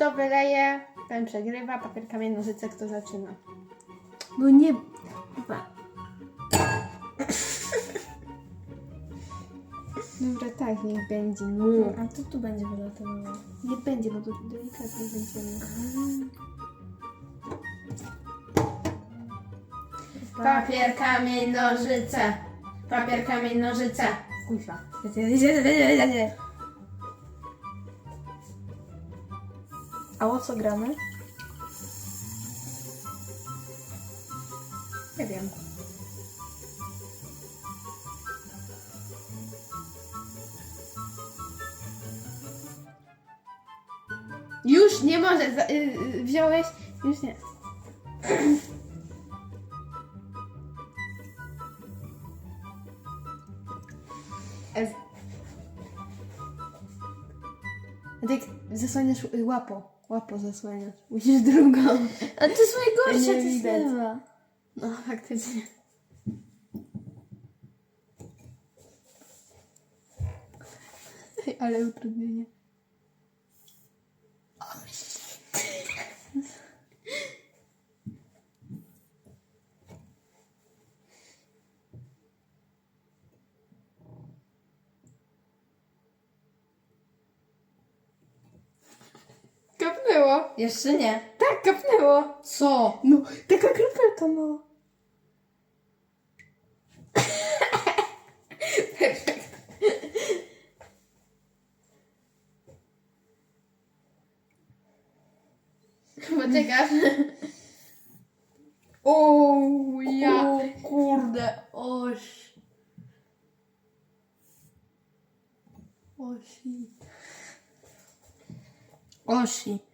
kto wyleje, ten przegrywa. Papier, kamień, nożyce, kto zaczyna. No nie... Chyba. Dobra, tak, niech będzie. No. A to tu będzie wylatywało. Nie będzie, bo to delikatnie będziemy. Papier, kamień, nożyce. Papier, kamień, nożyce. Kuźwa. A o co gramy? Nie wiem. Już nie może. za- y, y, Wziąłeś? Już nie. A tak zasłaniasz y, łapo. Zasłaniasz. Musisz drugą. A to jest najgorsze, to jest widać. lewa. No, faktycznie. Ale utrudnienie. Kapnęło. Jeszcze nie. Tak, kapnęło. Co? No, taka kropelka no. Perfekt. Poczekasz. O, ja. O kurde, oś. Osi. Osi.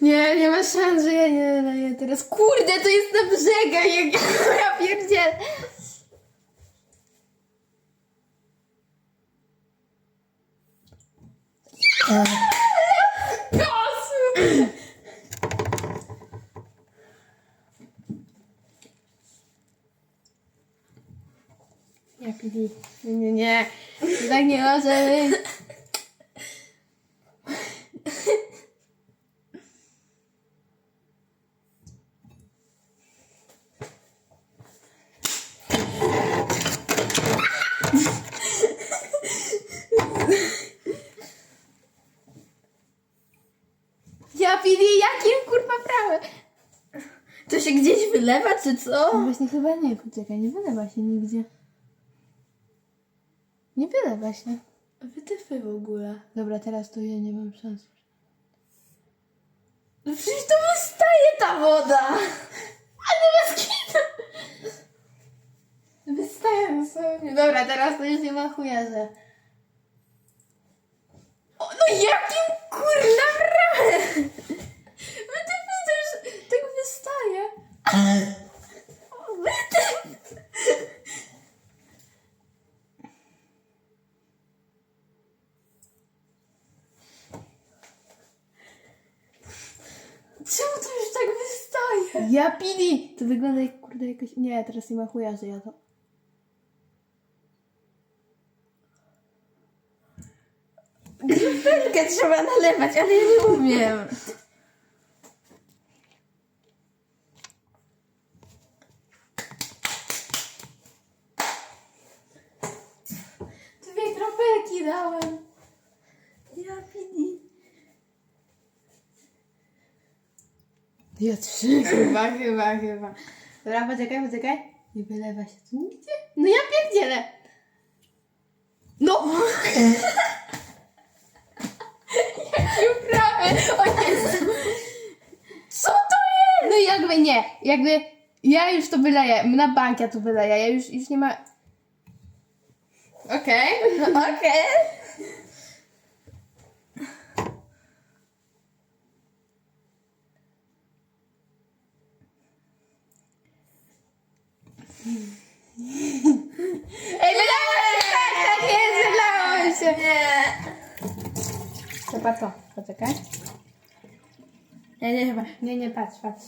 Nie, nie ma szans, że ja nie daję teraz. Kurde, to jest na brzegach, jak ja pierdzielę. Kosu! Ja pili. Nie, nie, nie. Tak nie może być. Ja? To się gdzieś wylewa, czy co? No właśnie chyba nie, poczekaj, nie wylewa się nigdzie. Nie wylewa się. Wytyfy w ogóle. Dobra, teraz to ja nie mam szans. No przecież to wystaje ta woda. Ale bez kitu! Wystaję sobie. Dobra, teraz to już nie ma chuja, że... O, no jakim kurna prawem? Wytyfy też tak wystaje. O, Wytyf. Czemu to już tak wystaje? Ja pili! To wygląda jak kurde jakoś... Nie, teraz nie ma chuja, że ja to... Grupelkę trzeba nalewać, ale ja nie umiem. Dwie kropelki dałem. Ja pidi. Ja trzy chyba, chyba, chyba. Dobra, poczekaj, poczekaj. Nie wylewa się tu nigdzie. No ja pierdzielę. No! Jakie uprawy! O Jezu! Co to jest? No jakby nie, jakby ja już to wyleję, na bank ja to wyleję, ja już, już nie ma... Okej, no okej. Ej, wylało się! Tak, jest, wylało się! Nie. Chyba to, poczekaj. Nie, nie, chyba. Nie, nie, patrz, patrz.